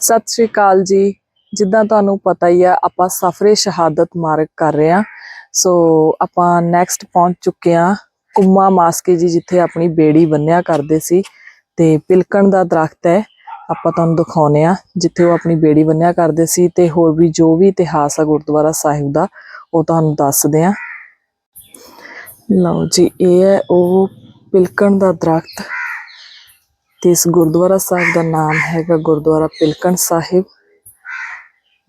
ਸਤਿ ਸ਼੍ਰੀ ਅਕਾਲ ਜੀ। ਜਿੱਦਾਂ ਤੁਹਾਨੂੰ ਪਤਾ ਹੀ ਆ, ਆਪਾਂ ਸਫਰੇ ਸ਼ਹਾਦਤ ਮਾਰਗ ਕਰ ਰਹੇ ਆ ਸੋ ਆਪਾਂ ਨੈਕਸਟ ਪਹੁੰਚ ਚੁੱਕੇ ਆ ਕੁੰਮਾ ਮਾਸਕੇ ਜੀ, ਜਿੱਥੇ ਆਪਣੀ ਬੇੜੀ ਬੰਨਿਆ ਕਰਦੇ ਸੀ। ਤੇ ਪਿਲਕਣ ਦਾ ਦਰਖਤ ਹੈ, ਆਪਾਂ ਤੁਹਾਨੂੰ ਦਿਖਾਉਨੇ ਆ ਜਿੱਥੇ ਉਹ ਆਪਣੀ ਬੇੜੀ ਬੰਨਿਆ ਕਰਦੇ ਸੀ। ਤੇ ਹੋਰ ਵੀ ਜੋ ਵੀ ਇਤਿਹਾਸ ਆ ਗੁਰਦੁਆਰਾ ਸਾਹਿਬ ਦਾ, ਉਹ ਤੁਹਾਨੂੰ ਦੱਸਦੇ ਆ ਲਓ ਜੀ, ਇਹ ਹੈ ਉਹ ਪਿਲਕਣ ਦਾ ਦਰਖਤ। ਤੇ ਇਸ ਗੁਰਦੁਆਰਾ ਸਾਹਿਬ ਦਾ ਨਾਮ ਹੈਗਾ ਗੁਰਦੁਆਰਾ ਪਿਲਕਣ ਸਾਹਿਬ।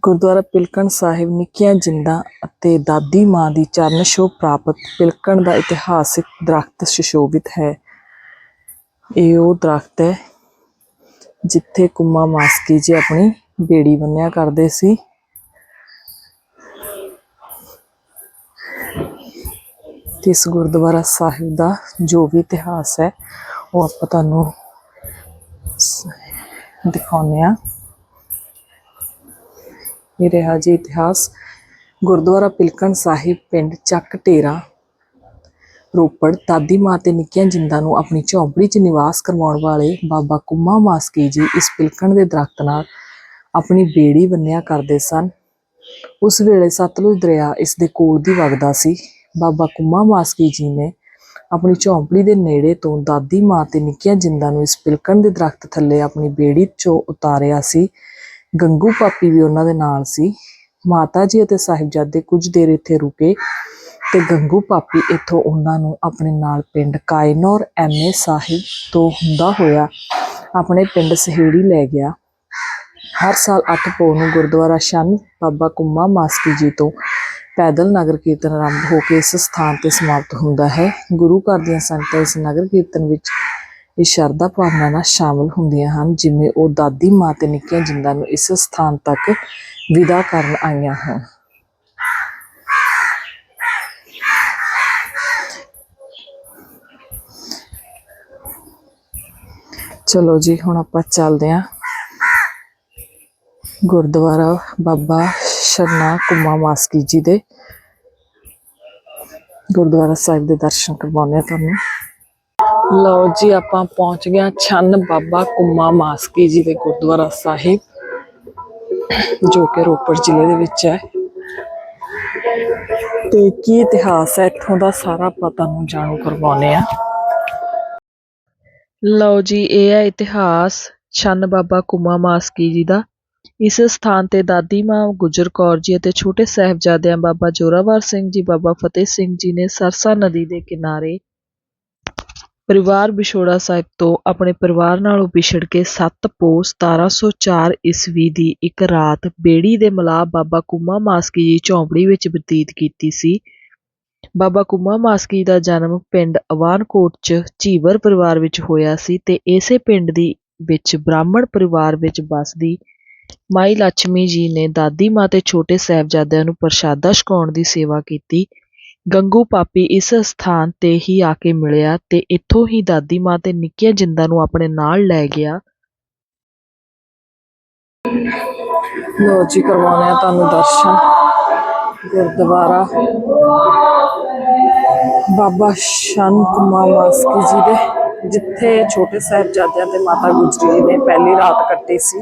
ਗੁਰਦੁਆਰਾ ਪਿਲਕਣ ਸਾਹਿਬ ਨਿੱਕੀਆਂ ਜਿੰਦਾਂ ਅਤੇ ਦਾਦੀ ਮਾਂ ਦੀ ਚਰਨ ਛੋਹ ਪ੍ਰਾਪਤ ਪਿਲਕਣ ਦਾ ਇਤਿਹਾਸਿਕ ਦਰਖਤ ਸੁਸ਼ੋਭਿਤ ਹੈ। ਇਹ ਉਹ ਦਰਖਤ ਹੈ ਜਿੱਥੇ ਕੁਮਾ ਮਾਸਕੀ ਜੀ ਆਪਣੀ ਬੇੜੀ ਬੰਨਿਆ ਕਰਦੇ ਸੀ। ਤੇ ਇਸ ਗੁਰਦੁਆਰਾ ਸਾਹਿਬ ਦਾ ਜੋ ਵੀ ਇਤਿਹਾਸ ਹੈ, ਉਹ ਆਪਾਂ ਤੁਹਾਨੂੰ ਦਿਖਾਉਂਦੇ ਆ ਇਹ ਰਿਹਾ ਜੀ ਇਤਿਹਾਸ। ਗੁਰਦੁਆਰਾ ਪਿਲਕਣ ਸਾਹਿਬ, ਪਿੰਡ ਚੱਕ ਢੇਰਾ, ਰੋਪੜ। ਦਾਦੀ ਮਾਂ ਤੇ ਨਿੱਕੀਆਂ ਜਿੰਦਾਂ ਨੂੰ ਆਪਣੀ ਝੌਂਪੜੀ 'ਚ ਨਿਵਾਸ ਕਰਵਾਉਣ ਵਾਲੇ ਬਾਬਾ ਕੁੰਮਾ ਮਾਸਕੀ ਜੀ ਇਸ ਪਿਲਕਣ ਦੇ ਦਰਖਤ ਨਾਲ ਆਪਣੀ ਬੇੜੀ ਬੰਨਿਆ ਕਰਦੇ ਸਨ। ਉਸ ਵੇਲੇ ਸਤਲੁਜ ਦਰਿਆ ਇਸ ਦੇ ਕੋਲ ਦੀ ਵਗਦਾ ਸੀ। ਬਾਬਾ ਕੁੰਮਾ ਮਾਸਕੀ ਜੀ ਨੇ ਆਪਣੀ ਝੌਂਪੜੀ ਦੇ ਨੇੜੇ ਤੋਂ ਦਾਦੀ ਮਾਂ ਤੇ ਨਿੱਕੀਆਂ ਜਿੰਦਾਂ ਨੂੰ ਇਸ ਪਿਲਕਣ ਦੇ ਦਰਖਤ ਥੱਲੇ ਆਪਣੀ ਬੇੜੀ 'ਚੋਂ ਉਤਾਰਿਆ ਸੀ। ਗੰਗੂ ਪਾਪੀ ਵੀ ਉਹਨਾਂ ਦੇ ਨਾਲ ਸੀ। ਮਾਤਾ ਜੀ ਅਤੇ ਸਾਹਿਬਜ਼ਾਦੇ ਕੁਝ ਦੇਰ ਇੱਥੇ ਰੁਕੇ ਤੇ ਗੰਗੂ ਪਾਪੀ ਇੱਥੋਂ ਉਹਨਾਂ ਨੂੰ ਆਪਣੇ ਨਾਲ ਪਿੰਡ ਕਾਇਨੌਰ ਐਮਏ ਸਾਹਿਬ ਤੋਂ ਹੁੰਦਾ ਹੋਇਆ ਆਪਣੇ ਪਿੰਡ ਸਹੇੜੀ ਲੈ ਗਿਆ। ਹਰ ਸਾਲ 8 ਪੋਹ ਨੂੰ ਗੁਰਦੁਆਰਾ ਸ਼ੰਨ ਬਾਬਾ ਕੁੰਮਾ ਮਾਸਕੀ ਜੀ ਤੋਂ ਪੈਦਲ ਨਗਰ ਕੀਰਤਨ ਆਰੰਭ ਹੋ ਕੇ ਇਸ ਸਥਾਨ ਤੇ ਸਮਾਪਤ ਹੁੰਦਾ ਹੈ। ਗੁਰੂ ਘਰ ਦੀਆਂ ਸੰਗਤਾਂ ਇਸ ਨਗਰ ਕੀਰਤਨ ਵਿੱਚ ਇਸ ਸ਼ਰਧਾ ਭਾਵਨਾ ਨਾਲ ਸ਼ਾਮਲ ਹੁੰਦੀਆਂ ਹਨ, ਜਿਵੇਂ ਉਹ ਦਾਦੀ ਮਾਂ ਤੇ ਨਿੱਕੀਆਂ ਜਿੰਦਾਂ ਨੂੰ ਇਸ ਸਥਾਨ ਤੱਕ ਵਿਦਾ ਕਰਨ ਆਈਆਂ ਹਨ ਚਲੋ ਜੀ, ਹੁਣ ਆਪਾਂ ਚੱਲਦੇ ਹਾਂ। ਗੁਰਦੁਆਰਾ ਬਾਬਾ ਸ਼ਰਨਾ ਕੁਮਾ ਮਾਸਕੀ ਜੀ ਦੇ ਗੁਰਦੁਆਰਾ ਸਾਹਿਬ ਦੇ ਦਰਸ਼ਨ ਕਰਵਾਉਂਦੇ ਆ ਤੁਹਾਨੂੰ। ਲਓ ਜੀ, ਆਪਾਂ ਪਹੁੰਚ ਗਏ ਛੰਨ ਬਾਬਾ ਕੁਮਾ ਮਾਸਕੀ ਜੀ ਦੇ ਗੁਰਦੁਆਰਾ ਸਾਹਿਬ, ਜੋ ਕਿ ਰੋਪੜ ਜ਼ਿਲ੍ਹੇ ਦੇ ਵਿੱਚ ਹੈ। ਤੇ ਕੀ ਇਤਿਹਾਸ ਹੈ, ਇੱਥੋਂ ਦਾ ਸਾਰਾ ਆਪਾਂ ਤੁਹਾਨੂੰ ਜਾਣੂ ਕਰਵਾਉਂਦੇ ਆ ਲਓ ਜੀ, ਇਹ ਹੈ ਇਤਿਹਾਸ ਛੰਨ ਬਾਬਾ ਕੁਮਾ ਮਾਸਕੀ ਜੀ ਦਾ। ਇਸ ਸਥਾਨ ਤੇ ਦਾਦੀ ਮਾਂ ਗੁਜਰ ਕੌਰ ਜੀ ਅਤੇ ਛੋਟੇ ਸਾਹਿਬਜ਼ਾਦਿਆਂ ਬਾਬਾ ਜੋਰਾਵਰ ਸਿੰਘ ਜੀ, ਬਾਬਾ ਫਤਿਹ ਸਿੰਘ ਜੀ ਨੇ ਸਰਸਾ ਨਦੀ ਦੇ ਕਿਨਾਰੇ ਪਰਿਵਾਰ ਵਿਛੋੜਾ ਸਾਹਿਬ ਤੋਂ ਆਪਣੇ ਪਰਿਵਾਰ ਨਾਲੋਂ ਵਿਛੜ ਕੇ 7 ਪੋਹ 1704 ਈਸਵੀ ਦੀ ਇੱਕ ਰਾਤ ਬੇੜੀ ਦੇ ਮਲਾਹ ਬਾਬਾ ਕੁਮਾ ਮਾਸਕੀ ਜੀ ਝੌਂਪੜੀ ਵਿੱਚ ਬਤੀਤ ਕੀਤੀ ਸੀ। ਬਾਬਾ ਕੁਮਾ ਮਾਸਕੀ ਦਾ ਜਨਮ ਪਿੰਡ ਅਵਾਨਕੋਟ 'ਚ ਝੀਵਰ ਪਰਿਵਾਰ ਵਿੱਚ ਹੋਇਆ ਸੀ ਤੇ ਇਸੇ ਪਿੰਡ ਦੀ ਵਿੱਚ ਬ੍ਰਾਹਮਣ ਪਰਿਵਾਰ ਵਿੱਚ ਵੱਸਦੀ ਮਾਈ ਲక్ష్ਮੀ ਜੀ ਨੇ ਦਾਦੀ, ਮਾਂ ਤੇ ਛੋਟੇ ਸਾਹਿਬਜ਼ਾਦਿਆਂ ਨੂੰ ਪ੍ਰਸ਼ਾਦਾ ਛਕਾਉਣ ਦੀ ਸੇਵਾ ਕੀਤੀ। ਗੰਗੂ ਪਾਪੀ ਇਸ ਅਸਥਾਨ ਤੇ ਹੀ ਆ ਕੇ ਮਿਲਿਆ ਤੇ ਇੱਥੋਂ ਹੀ ਦਾਦੀ, ਮਾਂ ਤੇ ਨਿੱਕੀਆਂ ਜਿੰਦਾਂ ਨੂੰ ਆਪਣੇ ਨਾਲ ਲੈ ਗਿਆ। ਲੋ ਜੀ ਕਰਵਾਉਣੇ ਆ ਤੁਹਾਨੂੰ ਦਰਸ਼ਨ। ਗੁਰਦੁਆਰਾ ਬਾਬਾ ਸ਼ਨ ਕੁਮਾਰ ਮਾਸਕੀ ਜੀ ਦੇ, ਜਿੱਥੇ ਛੋਟੇ ਸਾਹਿਬਜ਼ਾਦਿਆਂ ਤੇ ਮਾਤਾ ਗੁਜਰੀ ਜੀ ਨੇ ਪਹਿਲੀ ਰਾਤ ਕੱਟੀ ਸੀ।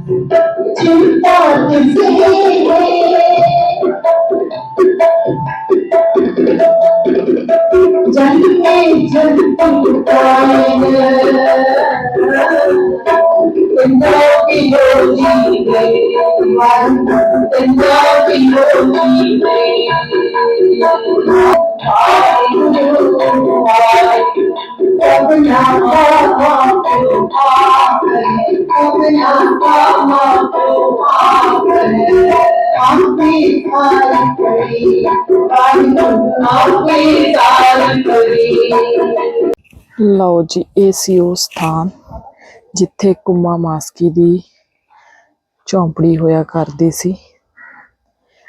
chúng ta cùng dễ chẳng nghe chân tâm tài tình đau khi đôi đi về tình đau khi đôi đi về Hãy subscribe cho kênh Ghiền Mì Gõ Để ਸਮੇਂ ਦਾ ਦ੍ਰਿਸ਼ ਲਓ ਜੀ, ਇਹ ਸੀ ਉਹ ਸਥਾਨ ਜਿੱਥੇ ਕੁਮਾ ਮਾਸਕੀ ਦੀ ਝੌਂਪੜੀ ਹੋਇਆ ਕਰਦੀ ਸੀ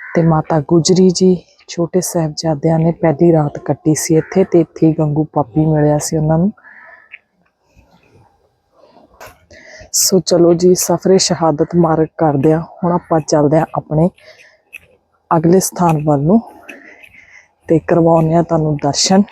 ਤੇ ਮਾਤਾ ਗੁਜਰੀ ਜੀ ਛੋਟੇ ਸਾਹਿਬਜ਼ਾਦਿਆਂ ਨੇ ਪਹਿਲੀ ਰਾਤ ਕੱਟੀ ਸੀ ਇੱਥੇ ਤੇ ਇੱਥੇ ਹੀ ਗੰਗੂ ਪਾਪੀ ਮਿਲਿਆ ਸੀ ਉਹਨਾਂ ਨੂੰ। ਸੋ ਚਲੋ ਜੀ, ਸਫਰੇ ਸ਼ਹਾਦਤ ਮਾਰਗ ਕਰਦੇ ਆ ਹੁਣ ਆਪਾਂ ਚੱਲਦੇ ਆ ਆਪਣੇ ਅਗਲੇ ਸਥਾਨ ਵੱਲ ਨੂੰ ਤੇ ਕਰਵਾਉਂਦੇ ਆ ਤੁਹਾਨੂੰ ਦਰਸ਼ਨ।